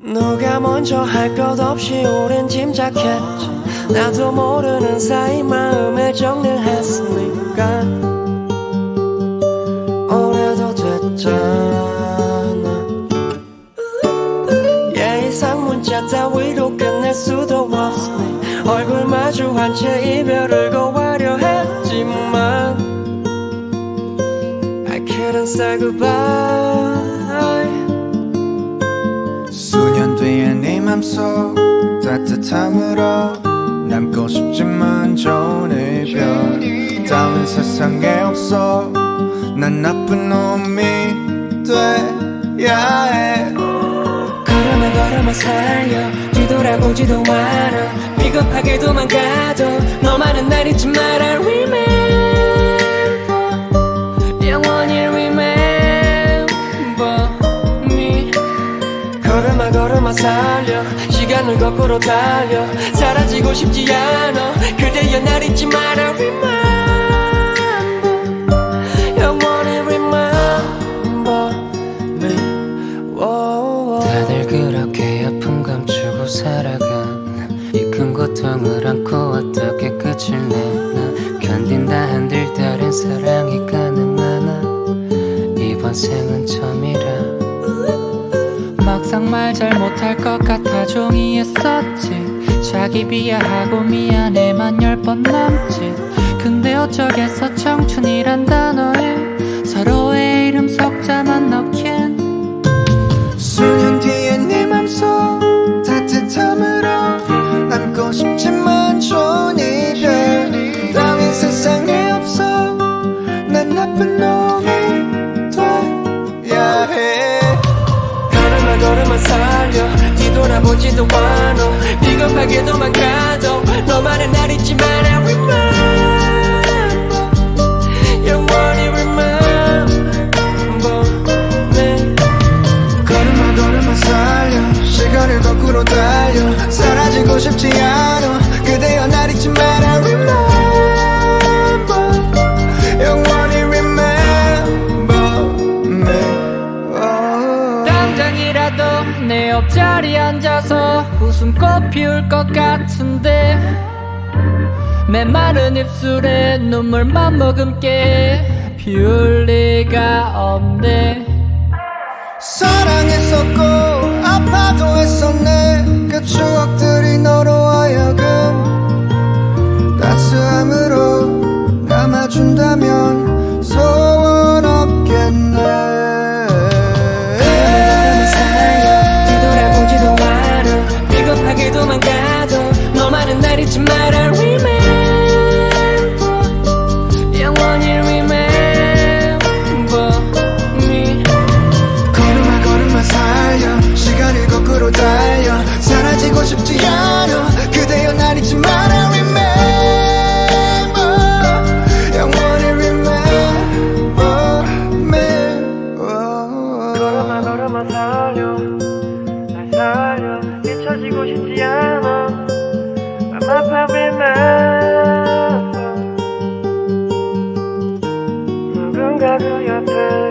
누가 먼저 할 것 없이 오랜 짐작했지 나도 모르는 사이 마음에 정리를 했으니까. 오래도 됐잖아. 예의상 문자 따위로 끝낼 수도 없으니 얼굴 마주한 채 이별을 고하려 했지만 I couldn't say goodbye 네 맘속 따뜻함으로 남고 싶지만 좋은 이별 따윈 세상에 없어. 난 나쁜 놈이 돼야 해. 걸음을 걸음을 살려 뒤돌아보지도 마라 비겁하게 도망가도 너만은 날 잊지 마라 살려. 시간을 거꾸로 달려. 사라지고 싶지 않아. 그대여 날 잊지 마라. Remember. 영원히 remember me. 다들 그렇게 아픔 감추고 살아가 이큰 고통을 안고 어떻게 끝을 내나 견딘다 한들 다른 사랑이 가능하나? 이번 생은 처음 이라 막상 말 잘 못할 것 같아 종이에 썼지. 자기 비하하고 미안해만 열번 남지. 근데 어쩌겠어 청춘 걸음아 살려. 뒤돌아보지도 않아. 비겁하게 도망가도 너만은 날 잊지 마라 Remember. 영원히 remember me. 걸음아 걸음아 살려. 시간을 거꾸로 달려. 사라지고 싶지 않아 내 옆자리에 앉아서 웃음꽃 피울 것 같은데 메마른 입술에 눈물만 머금게 피울 리가 없네. 사랑했었고 아파도 했었네. 그 추억들이 너로 잊지만 I 영원히 걸음아 걸음아 살려 시간을 거꾸로 달려. 사라지고 싶지 않아 그대여 날 잊지 마라 걸어만 걸어만 살려 날 살려. 잊혀지고 싶지 않아. 누군가 그 옆에